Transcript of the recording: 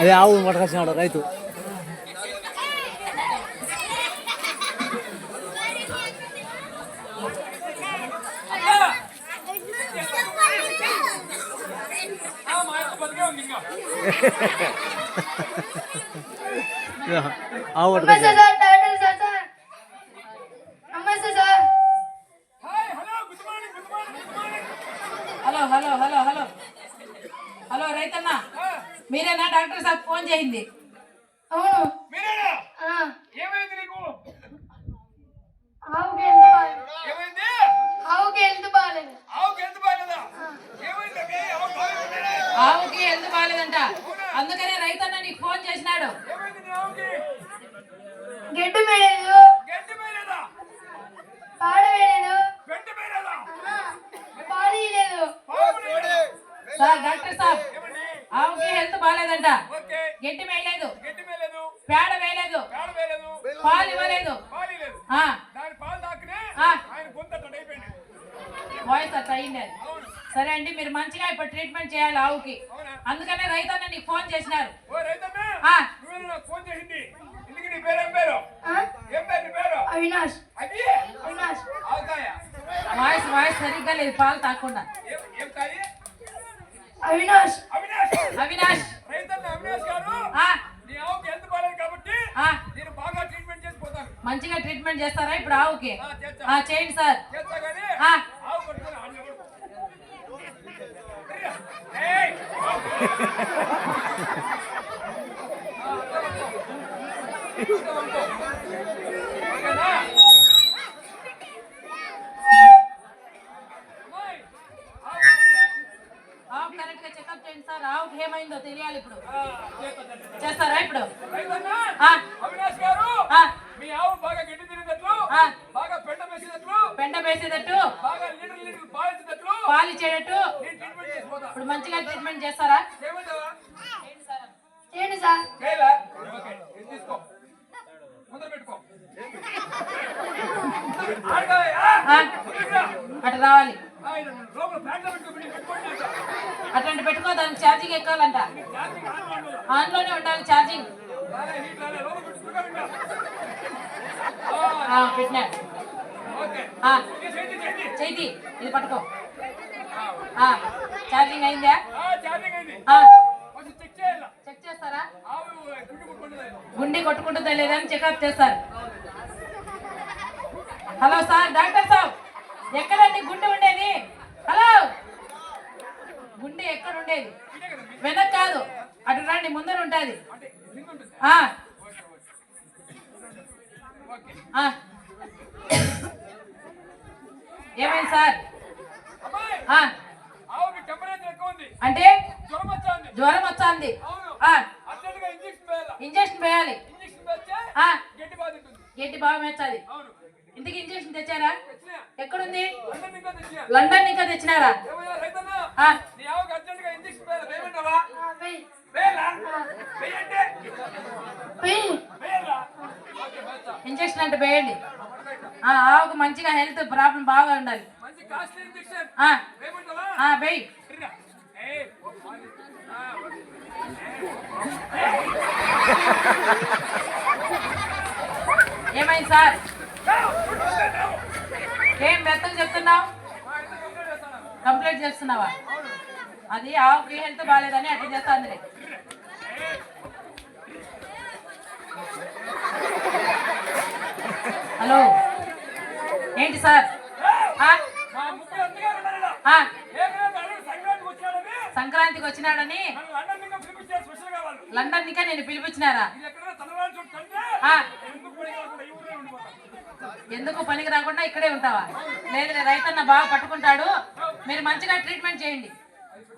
అదే ఆవు పట్టుకొచ్చినాడు రైతు ఆవు నమస్తే పట్టుకొచ్చాడు సార్ డాక్టర్ సార్ సార్ నమస్తే సార్ మీరేనా? డాక్టర్ సాబ్ ఫోన్ చేయింది. అవును. మీరేనా? ఆ, ఏమైంది నీకు? ఆవుకి ఎంత బాగాలేదు ఏమైంది? ఆవుకి ఎంత బాగాలేదు ఆవుకి ఎంత బాగలేదా ఏమైంది అబ్బే? ఆవు బాగుందా? ఆవుకి ఎందుకు బాగాలేదంట అందుకనే రైతన్న నీకు ఫోన్ చేసినాడు. గడ్డి వేయలేదు గడ్డి మేలేదా పాడ వేయలేదు గడ్డి మేలేదా ఆ, పాలు ఇయ్యలేదు పాలు లేడా? సార్ డాక్టర్ సాబ్ ఆవుకి హెల్త్ బాగాలేదంట ఓకే. గడ్డి వేయలేదు. పేడ వేయలేదు. పాలు ఇవ్వలేదు. పాలు లేదు ఆ, దాని పాలు తాకినే ఆ. ఆయన గొంతు అట్లా అయిపోయింది. వాయిస్ అట్లా అయింది. సరే అండి మీరు మంచిగా ఇప్పుడు ట్రీట్మెంట్ చేయాలి ఆవుకి. అందుకనే రైతన్న నీకు ఫోన్ చేసినారు. ఓ రైతన్నా ఆ. నువ్వే నాకు ఫోన్ చేసింది. ఇందుకు నీ పేరు ఏం పేరు? ఆ, ఏం పేరు నీ పేరు? అవినాష్. అది? అవినాష్. ఆవుకాయ. వాయిస్ వాయిస్ సరిగ్గా లేదు పాలు తాకుండా ఏం ఏం కాయ అవినాష్. అవినాష్. మంచిగా ట్రీట్మెంట్ చేస్తారా ఇప్పుడు ఆవుకి? చేయండి సార్! ఓకేనా? కరెక్ట్గా చెకప్ చేయండి సార్. ఆవుకి ఏమైందో తెలియాలి ఇప్పుడు. చేస్తారా ఇప్పుడు? మీ ఆవు బాగా గడ్డి. బాగా పెండ వేసినట్లు పెంట వేసేటట్టు బాగా లీటర్ లీటర్ ఇప్పుడు మంచిగా ట్రీట్మెంట్ చేస్తారా? చేయండి సార్. తీసుకో. ముందర పెట్టుకో. అటు రావాలి. లోపల ప్యాంట్లో పెట్టుకో. అట్లాంటి పెట్టుకో దానికి ఛార్జింగ్ ఎక్కాలంట. ఆన్లోనే ఆన్లోనే ఉండాలి ఛార్జింగ్ చేతి ఇది పట్టుకో. ఛార్జింగ్ అయిందా? చెక్ చేస్తారా? ఆవు కొట్టుకుంటుందా? గుండె కొట్టుకుంటుందా లేదా అని చెకప్ చేస్తారు. హలో సార్ డాక్టర్ సాబ్. ఎక్కడండి గుండె ఉండేది? హలో ఉండేది వెనక్ కాదు. అటు రండి ముందర ఉంటుంది. ఏమైంది సార్? అంటే జ్వరం వచ్చింది ఇంజక్షన్ వేయాలి. గడ్డి గట్టి బాగా మెచ్చాలి ఇంతకు ఇంజక్షన్ తెచ్చారా? ఎక్కడుంది? లండన్ ఇంకా తెచ్చినారా ఏమయ్యా రైతన్నా ఆ, నీ ఆవుకి అర్జెంటుగా ఇంజెక్షన్ వేయండి ఇంజక్షన్ అంటే వేయండి ఆ, ఆవుకు మంచిగా హెల్త్ ప్రాబ్లం బాగా ఉండాలి. వేయి. ఏమైంది సార్? ఏం మెత్తగా చెప్తున్నావు? కంప్లైంట్ చేస్తున్నావా? అది ఆవుకి హెల్త్ బాగాలేదని అట్లా చేస్తాను హలో. ఏంటి సార్? సంక్రాంతికి వచ్చినాడని? లండన్ నికా నేను పిలిపించినారా? ఎందుకు ఎందుకు పనికి రాకుండా ఇక్కడే ఉంటావా? లేదు రైతన్న బాగా పట్టుకుంటాడు. మీరు మంచిగా ట్రీట్మెంట్ చేయండి.